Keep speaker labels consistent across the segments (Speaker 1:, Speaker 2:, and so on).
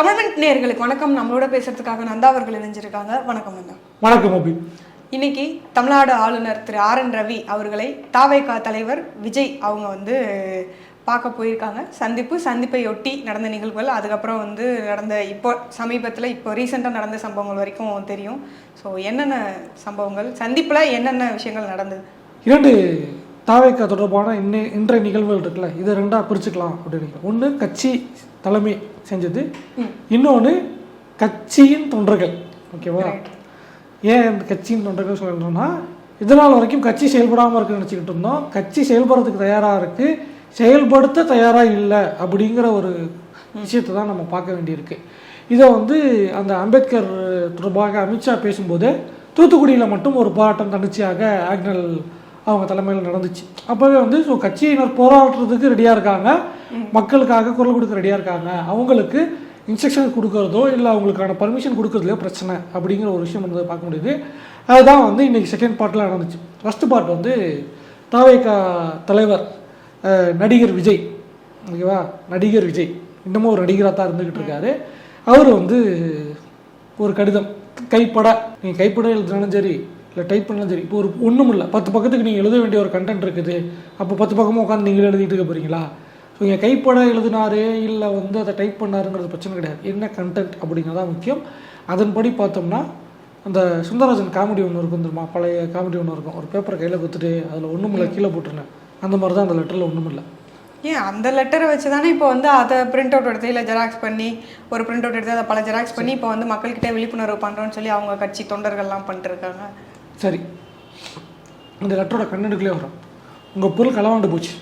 Speaker 1: தமிழ்மன் நேயர்களுக்கு வணக்கம். நம்மளோட பேசுறதுக்காக நந்தா அவர்கள் இணைஞ்சிருக்காங்க. வணக்கம் நந்தா.
Speaker 2: வணக்கம் அபி
Speaker 1: இன்னைக்கு தமிழ்நாடு ஆளுநர் திரு ஆர் என் ரவி அவர்களை தாவேகா தலைவர் விஜய் அவங்க வந்து பார்க்க போயிருக்காங்க. சந்திப்பு சந்திப்பை ஒட்டி நடந்த நிகழ்வுகள் அதுக்கப்புறம் வந்து நடந்த இப்போ சமீபத்தில் இப்போ ரீசெண்டாக நடந்த சம்பவங்கள் வரைக்கும் தெரியும். ஸோ என்னென்ன சம்பவங்கள் சந்திப்பில் என்னென்ன விஷயங்கள் நடந்தது?
Speaker 2: இரண்டு தாவேக்கா தொடர்பான இன்னை இன்றைய நிகழ்வுகள் இருக்குல்ல இதை ரெண்டாக பிரிச்சுக்கலாம் அப்படின்னு ஒன்று கட்சி தலைமை செஞ்சது இன்னொன்று கட்சியின் தொண்டர்கள். ஓகேவா? ஏன் இந்த கட்சியின் தொண்டர்கள் சொல்கிறோம்னா இதனால் வரைக்கும் கட்சி செயல்படாமல் இருக்குன்னு நினச்சிக்கிட்டு இருந்தோம். கட்சி செயல்படுறதுக்கு தயாராக இருக்குது செயல்படுத்த தயாராக இல்லை அப்படிங்கிற ஒரு விஷயத்தை தான் நம்ம பார்க்க வேண்டியிருக்கு. இதை வந்து அந்த அம்பேத்கர் தொடர்பாக அமித்ஷா பேசும்போது தூத்துக்குடியில் மட்டும் ஒரு போராட்டம் தன்னிச்சையாக ஆக்னல் அவங்க தலைமையில் நடந்துச்சு. அப்போவே வந்து ஸோ கட்சியினர் போராடுறதுக்கு ரெடியாக இருக்காங்க. மக்களுக்காக குரல் கொடுக்க ரெடியாக இருக்காங்க. அவங்களுக்கு இன்ஸ்ட்ரக்ஷன் கொடுக்கறதோ இல்லை அவங்களுக்கான பர்மிஷன் கொடுக்கறதுலையோ பிரச்சனை அப்படிங்கிற ஒரு விஷயம் வந்து பார்க்க முடியுது. அதுதான் வந்து இன்றைக்கி செகண்ட் பார்ட்டில் நடந்துச்சு. ஃபஸ்ட்டு பார்ட் வந்து தாவேகா தலைவர் நடிகர் விஜய். ஓகேவா? நடிகர் விஜய். இன்னமும் ஒரு நடிகராக தான் இருந்துக்கிட்டு இருக்காரு. அவர் வந்து ஒரு கடிதம். கைப்பட. நீங்கள் கைப்பட எழுதினாலும் சரி இல்லை டைப் பண்ணாலும் சரி. இப்போ ஒரு ஒன்றும் இல்லை. பத்து பக்கத்துக்கு நீங்கள் எழுத வேண்டிய ஒரு கண்டென்ட் இருக்குது. அப்போ பத்து பக்கமாக உட்காந்து நீங்கள் எழுதிட்டு இருக்க போகிறீங்களா ஸோ இங்கே கைப்பட எழுதினாரு இல்லை வந்து அதை டைப் பண்ணாருங்கிறது பிரச்சனை கிடையாது. என்ன கண்டென்ட் அப்படிங்கிறதா முக்கியம். அதன்படி பார்த்தோம்னா அந்த சுந்தரராஜன் காமெடி ஒன்று இருக்கும் தெரியுமா? பழைய காமெடி ஒன்று இருக்கும். ஒரு பேப்பரை கையில் கொடுத்துட்டு அதில் ஒன்றும் இல்லை கீழே போட்டுருந்தேன் அந்த மாதிரி தான் அந்த லெட்டரில் ஒன்றும் இல்லை.
Speaker 1: ஏன் அந்த லெட்டரை வச்சு தானே இப்போ வந்து அதை பிரிண்ட் அவுட் எடுத்து இல்லை ஜெராக்ஸ் பண்ணி ஒரு பிரிண்ட் அவுட் எடுத்து அதை பல ஜெராக்ஸ் பண்ணி இப்போ வந்து மக்கள்கிட்ட விழிப்புணர்வு பண்ணுறோன்னு சொல்லி அவங்க கட்சி தொண்டர்கள்லாம் பண்ணிட்டு இருக்காங்க.
Speaker 2: சரி. இந்த லெட்டரோட கண்ணெடுக்கலே வரும். உங்கள் பொருள் களவாண்டு போச்சு.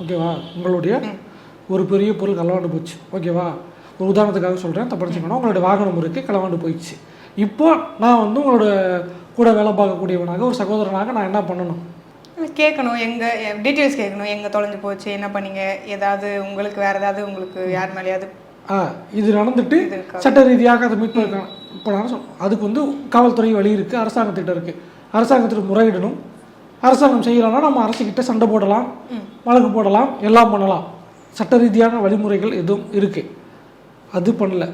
Speaker 2: ஓகேவா உங்களுடைய ஒரு பெரிய பொருள் களவாண்டு போச்சு. ஓகேவா ஒரு உதாரணத்துக்காக சொல்கிறேன் தப்பிச்சுக்கணும் உங்களுடைய வாகனம் இருக்குது களவாண்டு போயிடுச்சு. இப்போ நான் வந்து உங்களோட கூட வேலை பார்க்கக்கூடியவனாக ஒரு சகோதரனாக நான் என்ன பண்ணணும்?
Speaker 1: கேட்கணும். எங்க டீட்டெயில்ஸ் கேட்கணும். எங்க தொலைஞ்சு போச்சு? என்ன பண்ணீங்க? ஏதாவது உங்களுக்கு வேற ஏதாவது உங்களுக்கு யார் மேலேயாவது
Speaker 2: ஆ இது நடந்துட்டு? சட்ட ரீதியாக அதை மீட் பண்ணிருக்காங்க இப்போ நான் சொல் அதுக்கு வந்து காவல்துறை வழி இருக்குது அரசாங்கத்திட்ட இருக்குது அரசாங்கத்திற்கு முறையிடணும். அரசாங்கம் செய்யலைன்னா நம்ம அரசுக்கிட்ட சண்டை போடலாம் வழக்கு போடலாம் எல்லாம் பண்ணலாம். சட்ட ரீதியான வழிமுறைகள் எதுவும் இருக்குது அது பண்ணல.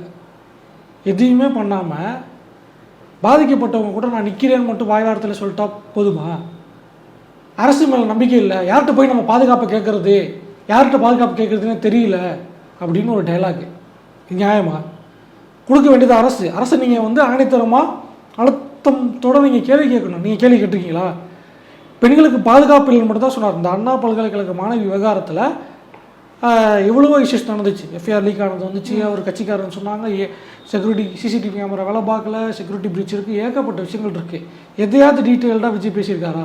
Speaker 2: எதையுமே பண்ணாமல் பாதிக்கப்பட்டவங்க கூட நான் நிற்கிறேன்னு மட்டும் வாய்வாரத்தில் சொல்லிட்டா போதுமா? அரசு மேலே நம்பிக்கை இல்லை. யார்கிட்ட போய் நம்ம பாதுகாப்பை கேட்கறது யார்கிட்ட பாதுகாப்பு கேட்கறதுன்னு தெரியல. அப்படின்னு ஒரு டைலாக் இது நியாயமா? கொடுக்க வேண்டியது அரசு. அரசு நீங்கள் வந்து ஆணைத்தரமாக அழுத்தத்தோட நீங்கள் கேள்வி கேட்கணும். நீங்கள் கேள்வி கேட்டிருக்கீங்களா? பெண்களுக்கு பாதுகாப்பு இல்லைன்னு மட்டும் தான் சொன்னார். இந்த அண்ணா பல்கலைக்கழக மாணவி விவகாரத்தில் எவ்வளவோ இஷ்யூஸ் நடந்துச்சு. எஃப்ஐஆர் லீக் ஆனது வந்துச்சு. அவர் கட்சிக்காரன் சொன்னாங்க. ஏ செக்யூரிட்டி சிசிடிவி கேமரா வேலை பார்க்கல. செக்யூரிட்டி பிரீச் இருக்குது ஏகப்பட்ட விஷயங்கள் இருக்குது எதையாவது டீட்டெயில்டாக விஜய் பேசியிருக்காரா?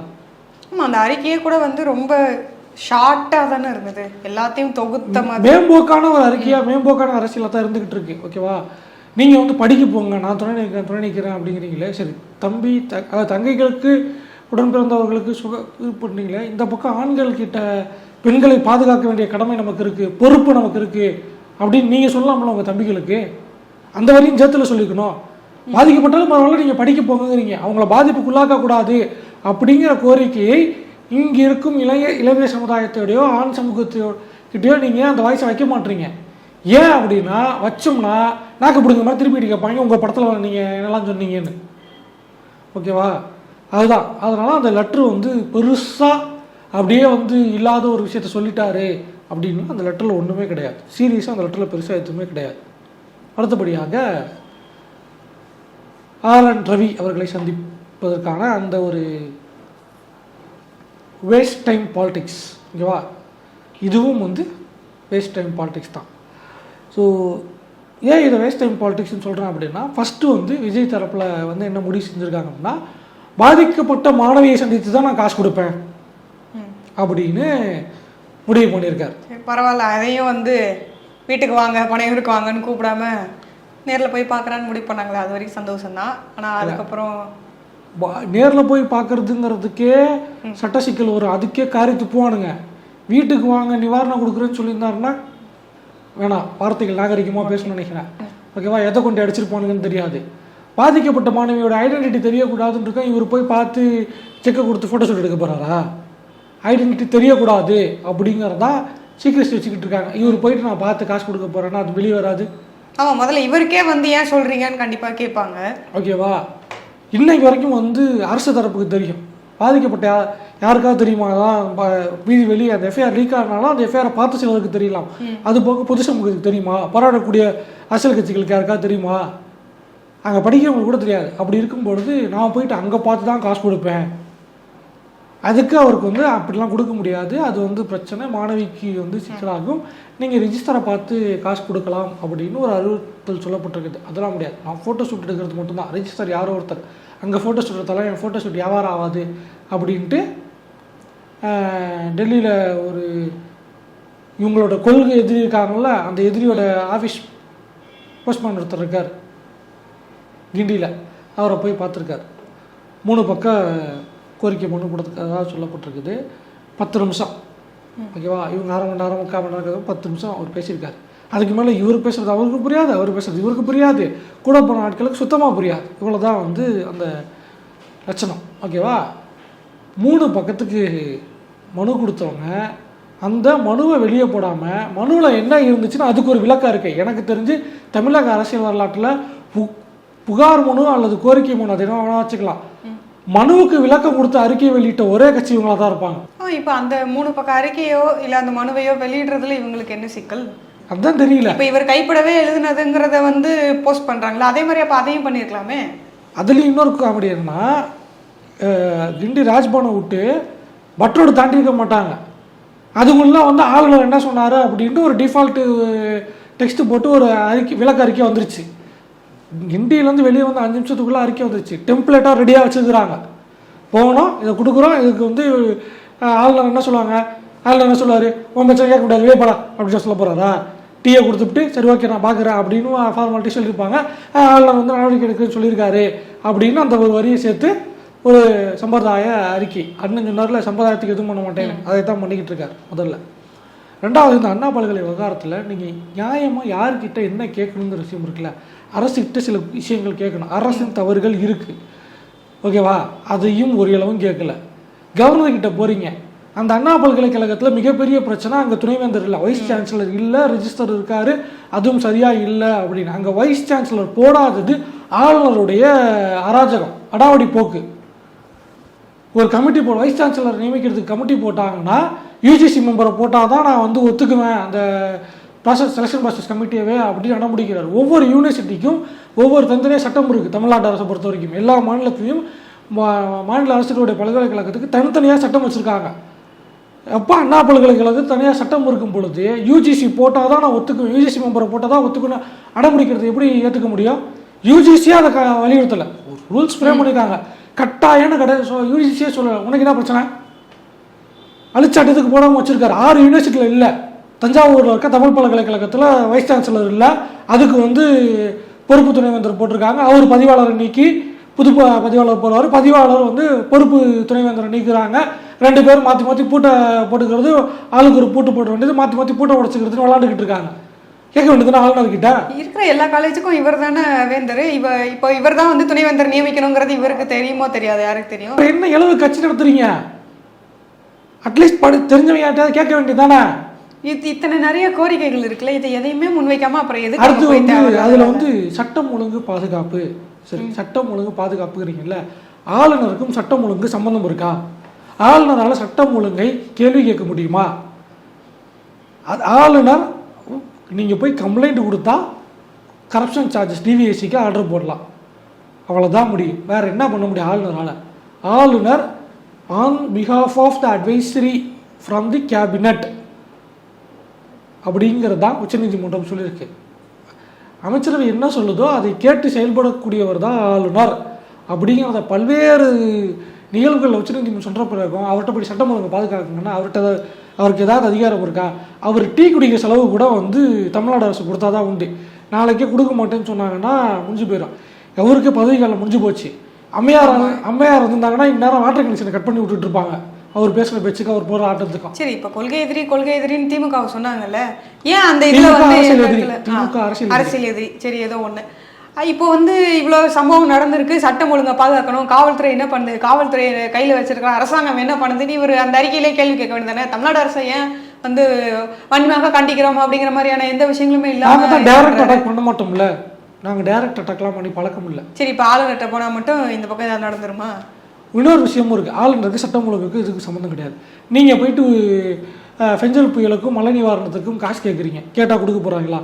Speaker 1: ஆமா அந்த அறிக்கையே கூட வந்து ரொம்ப ஷார்ட்டாக தானே இருந்தது. எல்லாத்தையும் தொகுத்த மாதிரி.
Speaker 2: மேம்போக்கான ஒரு அறிக்கையா மேம்போக்கான அரசியலாக தான் இருந்துகிட்டு இருக்கு. ஓகேவா நீங்கள் வந்து படிக்க போங்க நான் துணை நிற்கிறேன் துணை நிற்கிறேன் அப்படிங்கிறீங்களே சரி தம்பி த அதாவது தங்கைகளுக்கு உடன் பிறந்தவர்களுக்கு சுக இது பண்ணீங்களே இந்த பக்கம் ஆண்கள் கிட்ட பெண்களை பாதுகாக்க வேண்டிய கடமை நமக்கு இருக்குது பொறுப்பு நமக்கு இருக்குது அப்படின்னு நீங்கள் சொல்லலாம்ல உங்கள் தம்பிகளுக்கு? அந்த வரையும் சேர்த்துல சொல்லிக்கணும். பாதிக்கப்பட்டாலும் பரவாயில்ல நீங்கள் படிக்க போங்கிறீங்க அவங்கள பாதிப்புக்குள்ளாக்க கூடாது அப்படிங்கிற கோரிக்கையை இங்கே இருக்கும் இளைய இளைஞர் சமுதாயத்தோடையோ ஆண் சமூகத்தையோ கிட்டேயோ நீங்கள் அந்த வாய்ஸை வைக்க மாட்டீங்க? ஏன் அப்படின்னா வச்சோம்னா நாக்கு பிடிங்க மாதிரி திருப்பி கேட்பாங்க உங்கள் படத்தில் நீங்கள் என்னெல்லாம் சொன்னீங்கன்னு. ஓகேவா? அதுதான். அதனால் அந்த லெட்ரு வந்து பெருசாக அப்படியே வந்து இல்லாத ஒரு விஷயத்த சொல்லிட்டாரு அப்படின்னா அந்த லெட்டரில் ஒன்றுமே கிடையாது. சீரியஸாக அந்த லெட்டரில் பெருசாக எதுவுமே கிடையாது. அடுத்தபடியாக ஆர் என் ரவி அவர்களை சந்திப்பதற்கான அந்த ஒரு வேஸ்ட் டைம் பாலிடிக்ஸ் ஓகேவா? இதுவும் வந்து வேஸ்ட் டைம் பாலிடிக்ஸ் தான். ஸோ ஏன் இதை வேஸ்ட் டைம் பாலிடிக்ஸ்னு சொல்கிறேன் அப்படின்னா ஃபஸ்ட்டு வந்து விஜய் தரப்பில் வந்து என்ன முடிவு செஞ்சுருக்காங்க அப்படின்னா பாதிக்கப்பட்ட மாணவியை சந்தித்து தான் நான் காசு கொடுப்பேன் அப்படின்னு முடிவு பண்ணியிருக்காரு.
Speaker 1: பரவாயில்ல அதையும் வந்து வீட்டுக்கு வாங்க பனையூருக்கு வாங்கன்னு கூப்பிடாம நேர்ல போய் பார்க்கறான்னு முடிவு பண்ணாங்களே அது வரைக்கும் சந்தோஷம் தான் ஆனா அதுக்கப்புறம்
Speaker 2: நேரில் போய் பார்க்கறதுங்கிறதுக்கே சட்ட சிக்கல் வரும் அதுக்கே காரி துப்புவானுங்க. வீட்டுக்கு வாங்க நிவாரணம் கொடுக்குறேன்னு சொல்லியிருந்தாருன்னா வேணாம் வார்த்தைகள் நாகரிகமாக பேசணும்னு நினைக்கிறேன். ஓகேவா? எதை கொண்டு அடிச்சிருப்பானுங்கன்னு தெரியாது. பாதிக்கப்பட்ட மாணவியோட ஐடென்டிட்டி தெரியக்கூடாதுன்னு இருக்கா? இவர் போய் பார்த்து செக்கை கொடுத்து ஃபோட்டோ ஷூட் எடுக்க போகிறாரா ஐடென்டிட்டி தெரியக்கூடாது அப்படிங்கிறதா சீக்கிரஸ்ட் வச்சுக்கிட்டு இருக்காங்க. இவர் போயிட்டு நான் பார்த்து காசு கொடுக்க போகிறேன்னா அது வெளியே வராது.
Speaker 1: ஆமா முதல்ல இவருக்கே வந்து ஏன் சொல்றீங்கன்னு கண்டிப்பா கேட்பாங்க.
Speaker 2: ஓகேவா? இன்னைக்கு வரைக்கும் வந்து அரசு தரப்புக்கு தெரியும். பாதிக்கப்பட்ட யாருக்காவது தெரியுமா? அதான் ப- வீதி வெளியே அந்த எஃப்ஐஆர் லீக் ஆனாலும் அந்த எஃப்ஐஆரை பார்த்து சிலருக்கு தெரியலாம். அது போக பொது சமூகத்துக்கு தெரியுமா? போராடக்கூடிய அரசியல் கட்சிகளுக்கு யாருக்காவது தெரியுமா? அங்கே படிக்கிறவங்களுக்கு கூட தெரியாது. அப்படி இருக்கும் பொழுது நான் போயிட்டு அங்கே பார்த்து தான் காசு கொடுப்பேன். அதுக்கு அவருக்கு வந்து அப்படிலாம் கொடுக்க முடியாது. அது வந்து பிரச்சனை. மாணவிக்கு வந்து சிக்கலாகும். நீங்கள் ரிஜிஸ்டரை பார்த்து காசு கொடுக்கலாம் அப்படின்னு ஒரு அறிவுறுத்தல் சொல்லப்பட்டிருக்குது. அதெல்லாம் முடியாது. நான் ஃபோட்டோ ஷூட் எடுக்கிறது மட்டும்தான். ரிஜிஸ்டர் யாரோ ஒருத்தர். அங்கே ஃபோட்டோ ஷூட் எடுத்தாலும் என் ஃபோட்டோ ஷூட் வியாபாரம் ஆகாது அப்படின்ட்டு டெல்லியில் ஒரு இவங்களோட கொள்கை எதிரி இருக்காங்கல்ல அந்த எதிரியோட ஆஃபீஸ் போஸ்ட்மேன் ஒருத்தர் இருக்கார். கிண்டியில். அவரை போய் பார்த்துருக்காரு. மூணு பக்கம் கோரிக்கை மனு கொடுத்துருக்கறதா சொல்லப்பட்டிருக்குது பத்து நிமிஷம். ஓகேவா? இவங்க அரை மணி நேரம் முக்கால் மணி நேரம் பத்து நிமிஷம் அவர் பேசியிருக்காரு. அதுக்கு மேலே இவர் பேசுறது அவருக்கு புரியாது அவர் பேசுறது இவருக்கு புரியாது. கூட போன ஆட்களுக்கு சுத்தமாக புரியாது. இவ்வளோ தான் வந்து அந்த லட்சணம். ஓகேவா மூணு பக்கத்துக்கு மனு கொடுத்தவங்க அந்த மனுவை வெளியே போடாமல் மனுவில் என்ன இருந்துச்சுன்னா அதுக்கு ஒரு விளக்கம் இருக்குது எனக்கு தெரிஞ்சு தமிழக அரசியல் வரலாற்றில் பு புகார் மனு அல்லது கோரிக்கை மனு அது என்ன வச்சுக்கலாம். மனுவுக்கு விளக்கம் கொடுத்து அறிக்கை வெளியிட்ட ஒரே கட்சி இவங்களா தான் இருப்பாங்க.
Speaker 1: இப்போ அந்த மூணு பக்கம் அறிக்கையோ இல்லை அந்த மனுவையோ வெளியிடுறதுல இவங்களுக்கு என்ன சிக்கல்?
Speaker 2: அதுதான் தெரியல.
Speaker 1: இப்போ இவர் கைப்படவே எழுதுனதுங்கிறத வந்து போஸ்ட் பண்றாங்களா? அதே மாதிரி அப்ப அதையும் பண்ணியிருக்கலாமே
Speaker 2: அதுலேயும் இன்னொரு காமெடி என்னன்னா அஹ், கிண்டி ராஜ்பவனை விட்டு பட்டரோடு தாண்டி இருக்க மாட்டாங்க. அதுக்குள்ளே வந்து ஆளுநர் என்ன சொன்னார் அப்படின்ட்டு ஒரு டிஃபால்ட்டு டெக்ஸ்ட் போட்டு ஒரு அறிக்கை விளக்க அறிக்கை வந்துருச்சு. கிண்டியிலேருந்து வெளியே வந்து அஞ்சு நிமிஷத்துக்குள்ளே அறிக்கை வந்துருச்சு. டெம்ப்ளேட்டாக ரெடியாக வச்சுருக்குறாங்க. போகணும் இதை கொடுக்குறோம் இதுக்கு வந்து ஆளுநர் என்ன சொல்லுவாங்க? ஆளுநர் என்ன சொல்லுவார்? உன் பிரச்சனை கேட்க முடியாது வெளியே போடா அப்படின்னு சொல்ல போகிறாரா டீயை கொடுத்துட்டு சரி ஓகே நான் பார்க்குறேன் அப்படின்னு ஃபார்மாலிட்டி சொல்லியிருப்பாங்க. ஆளுநர் வந்து நடவடிக்கை எடுக்குன்னு சொல்லியிருக்காரு அப்படின்னு அந்த ஒரு வரியை சேர்த்து ஒரு சம்பிரதாய அறிக்கை. அண்ணன் சொன்னார்ல சம்பிரதாயத்துக்கு எதுவும் பண்ண மாட்டேன். அதை தான் பண்ணிக்கிட்டு இருக்காரு முதல்ல. ரெண்டாவது இந்த அண்ணா பல்கலை விவகாரத்தில் நீங்கள் நியாயமாக யார்கிட்ட என்ன கேட்கணுங்கிற விஷயம் இருக்குல்ல அரசுகிட்ட சில விஷயங்கள் கேட்கணும். அரசின் தவறுகள் இருக்குது ஓகேவா? அதையும் ஒரு இளவும் கேட்கல. கவர்னர் கிட்ட போறீங்க. அந்த அண்ணா பல்கலைக்கழகத்தில் மிகப்பெரிய பிரச்சனை அங்கே துணைவேந்தர் இல்லை வைஸ் சான்சலர் இல்லை ரிஜிஸ்டர் இருக்காரு அதுவும் சரியாக இல்லை அப்படின்னு. அங்கே வைஸ் சான்சலர் போடாதது ஆளுநருடைய அராஜகம் அடாவடி போக்கு. ஒரு கமிட்டி போ வைஸ் சான்சலர் நியமிக்கிறதுக்கு கமிட்டி போட்டாங்கன்னா யூஜிசி மெம்பரை போட்டால் தான் நான் வந்து ஒத்துக்குவேன் அந்த ப்ராசஸ் செலெக்ஷன் ப்ராசஸ் கமிட்டியவே அப்படின்னு அடம்பிடிக்கிறார் ஒவ்வொரு யூனிவர்சிட்டிக்கும் ஒவ்வொரு தனித்தனியாக சட்டம் இருக்குது தமிழ்நாடு அரசை பொறுத்த வரைக்கும். எல்லா மாநிலத்திலையும் மா- மாநில அரசுகளுடைய பல்கலைக்கழகத்துக்கு தனித்தனியாக சட்டம் வச்சுருக்காங்க. அப்பா அண்ணா பல்கலைக்கழகம் தனியாக சட்டம் இருக்கும் பொழுது யூஜிசி போட்டால் தான் நான் ஒத்துக்குவேன். யூஜிசி மெம்பரை போட்டால் தான் ஒத்துக்கணும் அடம்பிடிக்கிறது எப்படி ஏற்றுக்க முடியும்? யூஜிசியே அதை க வலியுறுத்தலை. ரூல்ஸ் ஃப்ரேம் பண்ணியிருக்காங்க கட்டாயம்னு கடை யூஜிசியே சொல்ல உனக்கு என்ன பிரச்சனை? அழிச்சாட்டத்துக்கு போடாமல் வச்சுருக்காரு. ஆறு யூனிவர்சிட்டியில் இல்லை. தஞ்சாவூரில் இருக்க தமிழ் பல்கலைக்கழகத்தில் வைஸ் சான்சலர் இல்லை. அதுக்கு வந்து பொறுப்பு துணைவேந்தர் போட்டிருக்காங்க. அவர் பதிவாளரை நீக்கி புது பதிவாளர் போடுவார் பதிவாளர் வந்து பொறுப்பு துணைவேந்தரை நீக்குறாங்க. ரெண்டு பேரும் மாற்றி மாற்றி பூட்டை போட்டுக்கிறது ஆளுக்கு ஒரு பூட்டு போட வேண்டியது மாற்றி மாற்றி பூட்டை உடச்சிக்கிறதுன்னு விளாண்டுக்கிட்டு இருக்காங்க. கேட்க வேண்டியதுன்னு ஆளுநர்கிட்ட
Speaker 1: இருக்கிற எல்லா காலேஜுக்கும் இவர் தானே வேந்தர். இவ இப்போ இவர் தான் வந்து துணைவேந்தர் நியமிக்கணுங்கிறது இவருக்கு தெரியுமோ தெரியாது? யாருக்கு தெரியும்?
Speaker 2: என்ன இளவு கட்சி நடத்துறீங்க? அட்லீஸ்ட் படி தெரிஞ்சவங்க யார்ட்டையாவது கேட்க வேண்டியதானே
Speaker 1: இது இத்தனை நிறைய கோரிக்கைகள் இருக்குல்ல. இதை எதையுமே முன்வைக்காம அப்புறம் எதுக்கு
Speaker 2: அடுத்து வந்து அதுல? வந்து சட்டம் ஒழுங்கு பாதுகாப்பு. சரி சட்டம் ஒழுங்கு பாதுகாப்புங்கிறீங்கல்ல ஆளுநருக்கும் சட்டம் ஒழுங்கு சம்பந்தம் இருக்கா? ஆளுநரால் சட்டம் ஒழுங்கை கேள்வி கேட்க முடியுமா? அது ஆளுநர் நீங்கள் போய் கம்ப்ளைண்ட் கொடுத்தா கரப்ஷன் சார்ஜஸ் டிவிஎஸ்சிக்கு ஆர்டர் போடலாம். அவ்வளோதான் முடியும். வேறு என்ன பண்ண முடியும் ஆளுநரால்? ஆளுநர் on behalf of the advisory from the cabinet அப்படிங்கிறது தான் உச்சநீதிமன்றம் சொல்லியிருக்கு. அமைச்சரவை என்ன சொல்லுதோ அதை கேட்டு செயல்படக்கூடியவர் தான் ஆளுநர் அப்படிங்கிறத பல்வேறு நிகழ்வுகள் உச்சநீதிமன்றம் சொல்கிற பிறகும் அவர்கிட்ட போய் சட்டம் ஒழுங்கு பாதுகாக்கணும்னா அவர்கிட்ட அவருக்கு ஏதாவது அதிகாரம் இருக்கா? அவர் டீ குடிக்கிற செலவு கூட வந்து தமிழ்நாடு அரசு கொடுத்தா தான் உண்டு. நாளைக்கே கொடுக்க மாட்டேன்னு சொன்னாங்கன்னா முடிஞ்சு போயிடும். அவருக்கு பதவி காலம் முடிஞ்சு போச்சு. அம்மையார் அம்மையார் வந்திருந்தாங்கன்னா இந்நேரம் வாட்டர் கனெக்ஷனை கட் பண்ணி விட்டுட்டு இருப்பாங்க. அவர் பேசுகிற பேச்சுக்கு அவர் போகிற ஆட்டத்துக்கும்
Speaker 1: சரி இப்ப கொள்கை எதிரி கொள்கை எதிரின்னு திமுக சொன்னாங்கல்ல ஏன் அந்த இதுல வந்து
Speaker 2: திமுக அரசியல்.
Speaker 1: அரசியல் எதிரி. சரி ஏதோ ஒண்ணு. இப்போ வந்து இவ்வளவு சம்பவம் நடந்திருக்கு சட்டம் ஒழுங்கை பாதுகாக்கணும் காவல்துறை என்ன பண்ணுது காவல்துறை கையில வச்சிருக்கிற அரசாங்கம் என்ன பண்ணுதுன்னு இவர் அந்த அறிக்கையிலே கேள்வி கேட்க வேண்டியதானே தமிழ்நாடு அரசை ஏன் வந்து வன்மையாக கண்டிக்கிறோம் அப்படிங்கிற மாதிரியான எந்த விஷயங்களுமே
Speaker 2: தான் டைரக்ட் அட்டாக் பண்ண மாட்டோம்ல. நாங்க டைரக்ட் அட்டாக்லாம் பண்ணி பழக்கம் இல்லை
Speaker 1: சரி இப்போ ஆளுநர்கிட்ட போனா மட்டும் இந்த பக்கம் ஏதாவது நடந்துருமா?
Speaker 2: இன்னொரு விஷயமும் இருக்குது ஆளுநருக்கு சட்டம் ஒழுங்குக்கு இதுக்கு சம்மந்தம் கிடையாது. நீங்கள் போயிட்டு ஃபெஞ்சல் புயலுக்கும் மழை நிவாரணத்துக்கும் காசு கேட்குறீங்க கேட்டால் கொடுக்க போகிறாங்களா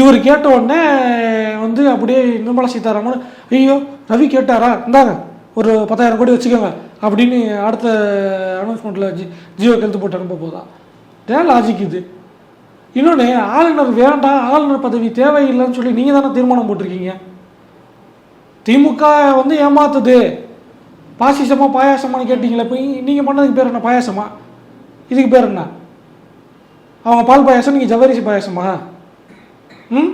Speaker 2: இவர் கேட்ட உடனே வந்து அப்படியே நிர்மலா சீதாராமன் ஐயோ ரவி கேட்டாரா? இந்தாங்க ஒரு பத்தாயிரம் கோடி வச்சுக்கோங்க அப்படின்னு அடுத்த அனௌன்ஸ்மெண்ட்டில் ஜி ஜியோ கெழுத்து போட்டு அனுப்ப போதா? ஏன் லாஜிக் இது. இன்னொன்று ஆளுநர் வேண்டாம் ஆளுநர் பதவி தேவையில்லைன்னு சொல்லி நீங்கள் தானே தீர்மானம் போட்டிருக்கீங்க? திமுக வந்து ஏமாத்துது. பாசிசமா பாயாசமான்னு கேட்டீங்களே இப்போ நீங்கள் பண்ணதுக்கு பேர் என்ன? பாயாசமா? இதுக்கு பேர் என்ன? அவங்க பால் பாயாசம் நீங்கள் ஜவ்வரிசி பாயாசமா? ம்?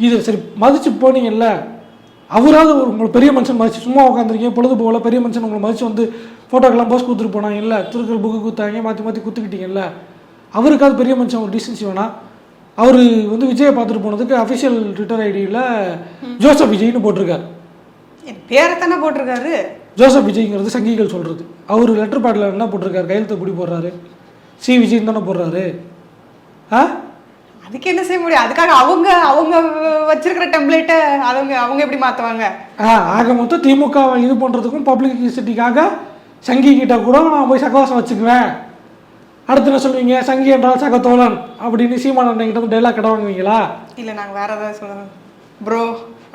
Speaker 2: இது சரி மதிச்சு போனீங்கல்ல அவராவது ஒரு உங்களை பெரிய மனுஷன் மதிச்சு சும்மா உட்காந்துருக்கீங்க பொழுது போகல பெரிய மனுஷன் உங்களை மதிச்சு வந்து ஃபோட்டோக்கெல்லாம் போஸ்ட் கொடுத்துட்டு போனாங்கல்ல திருக்குறள் புக்கு குத்தாங்க மாற்றி மாற்றி குத்துக்கிட்டீங்கல்ல அவருக்காவது பெரிய மனுஷன் ஒரு டிசன்சி வேணாம் அவர் வந்து விஜயை பார்த்துட்டு போனதுக்கு அஃபிஷியல் ட்விட்டர் ஐடியில் ஜோசப் விஜய்னு போட்டிருக்காரு.
Speaker 1: பேரை தானே போட்டிருக்காரு?
Speaker 2: ஜோசப் விஜய்ங்கிறது சங்கிகள் சொல்கிறது அவர் லெட்டர் பேடில் என்ன போட்டிருக்காரு? கையெழுத்து எப்படி போடுறாரு. சி. விஜய் தானே போடுறாரு. ஆ?
Speaker 1: அதுக்கு என்ன செய்ய முடியும்? அதுக்காக அவங்க அவங்க வச்சிருக்கிற டெம்ப்ளேட்டை அவங்க அவங்க எப்படி மாத்துவாங்க?
Speaker 2: ஆ ஆக மொத்தம் திமுக இது பண்ணுறதுக்கும் பப்ளிசிட்டிக்காக சங்கி கிட்ட கூட நான் போய் சகவாசம் வச்சுக்குவேன். அடுத்து என்ன சொல்லுவீங்க சங்கி என்றால் சகத்தோழன் அப்படின்னு சீமான கிட்ட வந்து டைலாக் கடை வாங்குவீங்களா?
Speaker 1: இல்ல நாங்க வேற ஏதாவது சொல்லணும். ப்ரோ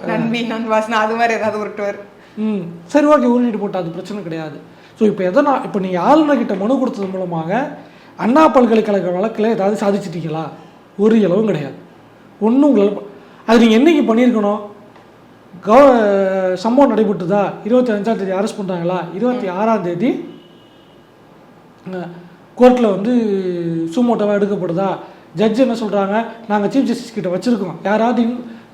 Speaker 1: நன்பி நண்பாஸ்னா அது மாதிரி ஏதாவது உருட்டுவார்
Speaker 2: ம். சரி ஓகே உருட்டிட்டு போட்டா அது பிரச்சனை கிடையாது. ஸோ இப்போ எதனா இப்போ நீங்கள் ஆளுநர்கிட்ட மனு கொடுத்தது மூலமாக அண்ணா பல்கலைக்கழக வழக்கில் ஏதாவது சாதிச்சிட்டீங்களா? ஒரு இளவும் கிடையாது. ஒன்றும் உங்களால் அது நீங்கள் என்னைக்கு பண்ணியிருக்கணும்? கவ சம்பவம் நடைபெற்றுதா? இருபத்தி அஞ்சாம் தேதி அரெஸ்ட் பண்ணுறாங்களா இருபத்தி ஆறாம் தேதி கோர்ட்டில் வந்து சூமோட்டோவாக எடுக்கப்படுதா? ஜட்ஜ் என்ன சொல்கிறாங்க நாங்கள் சீஃப் ஜஸ்டிஸ் கிட்ட வச்சுருக்கோம். யாராவது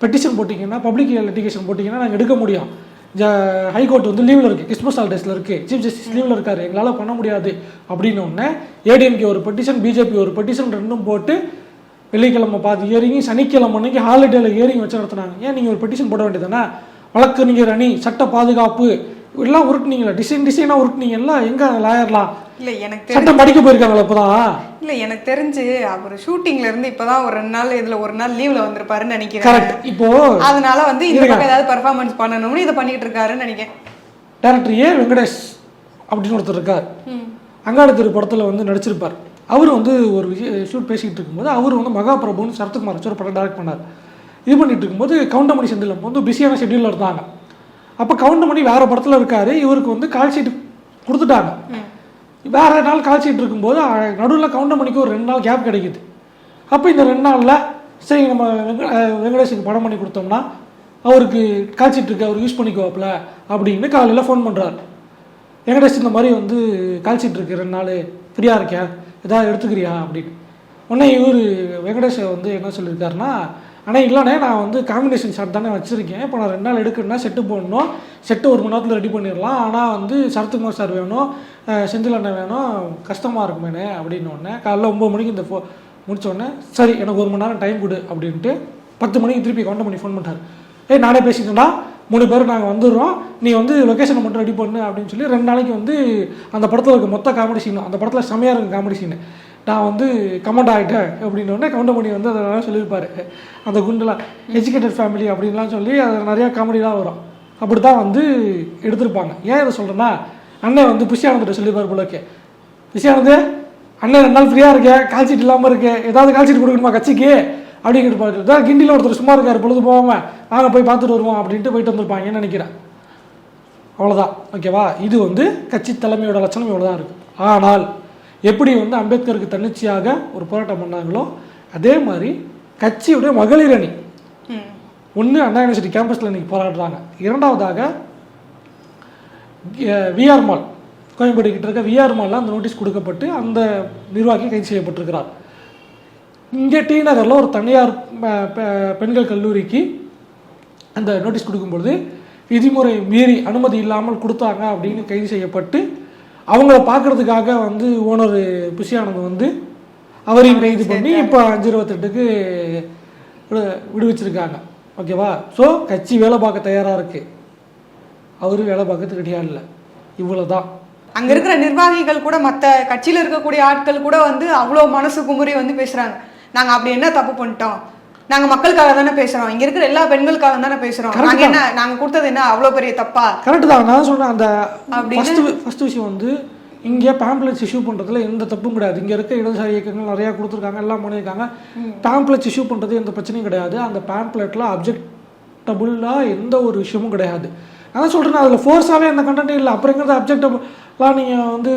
Speaker 2: பெட்டிஷன் போட்டிங்கன்னா பப்ளிக் லிட்டிகேஷன் போட்டிங்கன்னா நாங்கள் எடுக்க முடியும். ஹைகோர்ட் வந்து லீவில் இருக்குது கிறிஸ்மஸ் ஹாலிடேஸில் இருக்குது சீஃப் ஜஸ்டிஸ் லீவில் இருக்காரு. எங்களால் பண்ண முடியாது. அப்படின்னு உடனே ஏடிஎம்கே ஒரு பெட்டிஷன் பிஜேபி ஒரு பெட்டிஷன் ரெண்டும் போட்டு வெள்ளிக்கிழமை பார்த்து ஏறிங்க சனிக்கிழமை அன்னைக்கு ஹாலிடேல ஏறிங்க வச்சு நடத்துனாங்க. ஏன்? நீங்கள் ஒரு பெட்டிஷன் போட வேண்டியதானே வழக்கறிஞர் அணி சட்ட பாதுகாப்பு எல்லாம் உருட்டுனீங்களா டிசைன் டிசைனாக உருட்டுனீங்கல்ல? எங்கே லாயர்லாம்?
Speaker 1: இல்ல எனக்கு
Speaker 2: சட்டம் படிக்க போயிருக்காங்களா இப்போதான்
Speaker 1: இல்ல எனக்கு தெரிஞ்சு அவர் ஷூட்டிங்ல இருந்து இப்பதான் ஒரு ரெண்டு நாள் இதுல ஒரு நாள் லீவ்ல வந்திருப்பாருன்னு நினைக்கிறேன்.
Speaker 2: கரெக்ட் இப்போ
Speaker 1: அதனால வந்து இந்த. பக்கம் ஏதாவது பெர்ஃபார்மன்ஸ் பண்ணணும்னு இதை பண்ணிட்டு இருக்காருன்னு நினைக்கிறேன்.
Speaker 2: டேரக்டர் ஏ வெங்கடேஷ் அப்படின்னு ஒருத்தர் இருக்கார்.
Speaker 1: ம்.
Speaker 2: அங்காடி தெரு படத்தில் வந்து நடிச்சிருப்பார். அவர் வந்து ஒரு ஷூட் பேசிக்கிட்டு இருக்கும்போது அவர் வந்து மகாபிரபுன்னு சரத்குமார் வச்சு ஒரு படம் டைரக்ட் பண்ணார். இது பண்ணிட்டு இருக்கும்போது கவுண்டமணி செந்தில் வந்து பிஸியான ஷெட்யூலில் இருந்தாங்க அப்போ கவுண்டமணி வேற படத்தில் இருக்காரு. இவருக்கு வந்து கால் ஷீட் கொடுத்துட்டாங்க. வேற நாள் கால் ஷீட் இருக்கும்போது நடுவில் கவுண்டமணிக்கு ஒரு ரெண்டு நாள் கேப் கிடைக்குது. அப்போ இந்த ரெண்டு நாளில் சரி நம்ம வெங்கடேஷுக்கு படம் பண்ணி கொடுத்தோம்னா அவருக்கு கால் ஷீட் இருக்கு அவர் யூஸ் பண்ணிக்குவாப்ல அப்படின்னு காலையில் ஃபோன் பண்ணுறாரு வெங்கடேஷ் இந்த மாதிரி வந்து கால் ஷீட் இருக்கு ரெண்டு நாள் ஃப்ரீயாக இருக்கேன் ஏதாவது எடுத்துக்கிறியா அப்படின்னு. உடனே இவர் வெங்கடேஷ் வந்து என்ன சொல்லியிருக்காருன்னா ஆனால் இல்லைண்ணே நான் வந்து காம்பினேஷன் ஷர்ட் தானே வச்சுருக்கேன். இப்போ நான் ரெண்டு நாள் எடுக்கணும்னா செட்டு போடணும். செட்டு ஒரு மணி நேரத்தில் ரெடி பண்ணிடலாம். ஆனால் வந்து சரத்குமார் சார் வேணும் செந்தில் அண்ணன் வேணும். கஷ்டமாக இருக்குமேனே அப்படின்னு உடனே காலைல ஒம்பது மணிக்கு இந்த ஃபோ முடித்தோடனே சரி எனக்கு ஒரு மணி நேரம் டைம் கொடு அப்படின்ட்டு பத்து மணிக்கு திருப்பி கவுண்ட் பண்ணி ஃபோன் பண்ணிட்டார். ஏய் நானே பேசிட்டேன்டா மூணு பேர் நாங்கள் வந்துடுறோம். நீ வந்து லொக்கேஷனை மட்டும் ரெடி பண்ணு அப்படின்னு சொல்லி ரெண்டு நாளைக்கு வந்து அந்த படத்தில் இருக்க மொத்த காமெடி சீனும் அந்த படத்தில் செம்மையாக இருக்கும் காமெடி சீனு நான் வந்து கமெண்ட் ஆகிட்டேன் அப்படின்னு கவுண்டமணி வந்து அதை நல்லா சொல்லியிருப்பாரு. அந்த குண்டெலாம் எஜுகேட்டட் ஃபேமிலி அப்படின்லாம் சொல்லி அதில் நிறையா காமெடிலாம் வரும். அப்படி தான் வந்து எடுத்திருப்பாங்க. ஏன் இதை சொல்கிறேன்னா அண்ணன் வந்து புஷியானந்திட்ட சொல்லியிருப்பார் போலக்கே புஷியானந்து அண்ணன் ரெண்டு நாள் ஃப்ரீயாக இருக்கேன் கால்சீட் இல்லாமல் இருக்கு ஏதாவது கால்சீட் கொடுக்கணுமா கட்சிக்கு? அப்படின்னு பார்த்து தான் கிண்டியில் ஒருத்தர் சும்மா இருக்கார் பொழுது போகாமல் நாங்கள் போய் பார்த்துட்டு வருவோம் அப்படின்ட்டு போயிட்டு வந்திருப்பாங்கன்னு நினைக்கிறேன். அவ்வளோதான் ஓகேவா? இது வந்து கட்சி தலைமையோட லட்சணம் இவ்வளோ தான் இருக்குது ஆனால் எப்படி வந்து அம்பேத்கருக்கு தன்னிச்சையாக ஒரு போராட்டம் பண்ணாங்களோ அதே மாதிரி கட்சியுடைய மகளிர் அணி. ஒன்று அண்ணா யூனிவர்சிட்டி கேம்பஸில் இன்றைக்கி போராடுறாங்க. இரண்டாவதாக விஆர் மால் கோயம்பேடு கிட்ட இருக்க விஆர் மாலில் அந்த நோட்டீஸ் கொடுக்கப்பட்டு அந்த நிர்வாகி கைது செய்யப்பட்டிருக்கிறார். இங்கே டி நகரில் ஒரு தனியார் பெண்கள் கல்லூரிக்கு அந்த நோட்டீஸ் கொடுக்கும்பொழுது விதிமுறை மீறி அனுமதி இல்லாமல் கொடுத்தாங்க அப்படின்னு கைது செய்யப்பட்டு அவங்கள பார்க்கறதுக்காக வந்து ஓனர் புஷியானந்த் வந்து அவரையும் கைது பண்ணி இப்போ அஞ்சு இருபத்தெட்டுக்கு விடு- விடுவிச்சிருக்காங்க. ஓகேவா? ஸோ கட்சி வேலை பார்க்க தயாராக இருக்கு. அவரு வேலை பார்க்கறதுக்கு ரெடியாக இல்லை. இவ்வளோ தான்
Speaker 1: அங்க இருக்கிற நிர்வாகிகள் கூட மத்த கட்சியில இருக்கக்கூடிய ஆட்கள் கூட வந்து அவ்வளோ மனசு குமுறி வந்து பேசுறாங்க. நாங்க அப்படி என்ன தப்பு பண்ணிட்டோம்? நாங்க மக்களுக்காக தானே பேசுறோம். இங்க இருக்கிற எல்லா பெண்களுக்காக தானே பேசுறோம். நாங்க என்ன நாங்க கொடுத்தது என்ன? அவ்வளோ பெரிய தப்பா?
Speaker 2: கரெக்டு தான். நான் சொன்னேன் அந்த ஃபஸ்ட்டு விஷயம் வந்து இங்கே பேம்ப்ளெட்ஸ் இஷ்யூ பண்ணுறதுல எந்த தப்பும் கிடையாது. இங்கே இருக்க இடதுசாரி இயக்கங்கள் நிறையா கொடுத்துருக்காங்க எல்லாம் பண்ணியிருக்காங்க. பேம்ப்ளெட்ஸ் இஷ்யூ பண்ணுறது எந்த பிரச்சனையும் கிடையாது. அந்த பேம்ப்ளெட்டில் அப்ஜெக்டபுளாக எந்த ஒரு விஷயமும் கிடையாது. நான் சொல்கிறேன் அதில் ஃபோர்ஸாகவே அந்த கண்டென்ட் இல்லை. அப்புறங்கிறது அப்ஜெக்டபுளாக நீங்கள் வந்து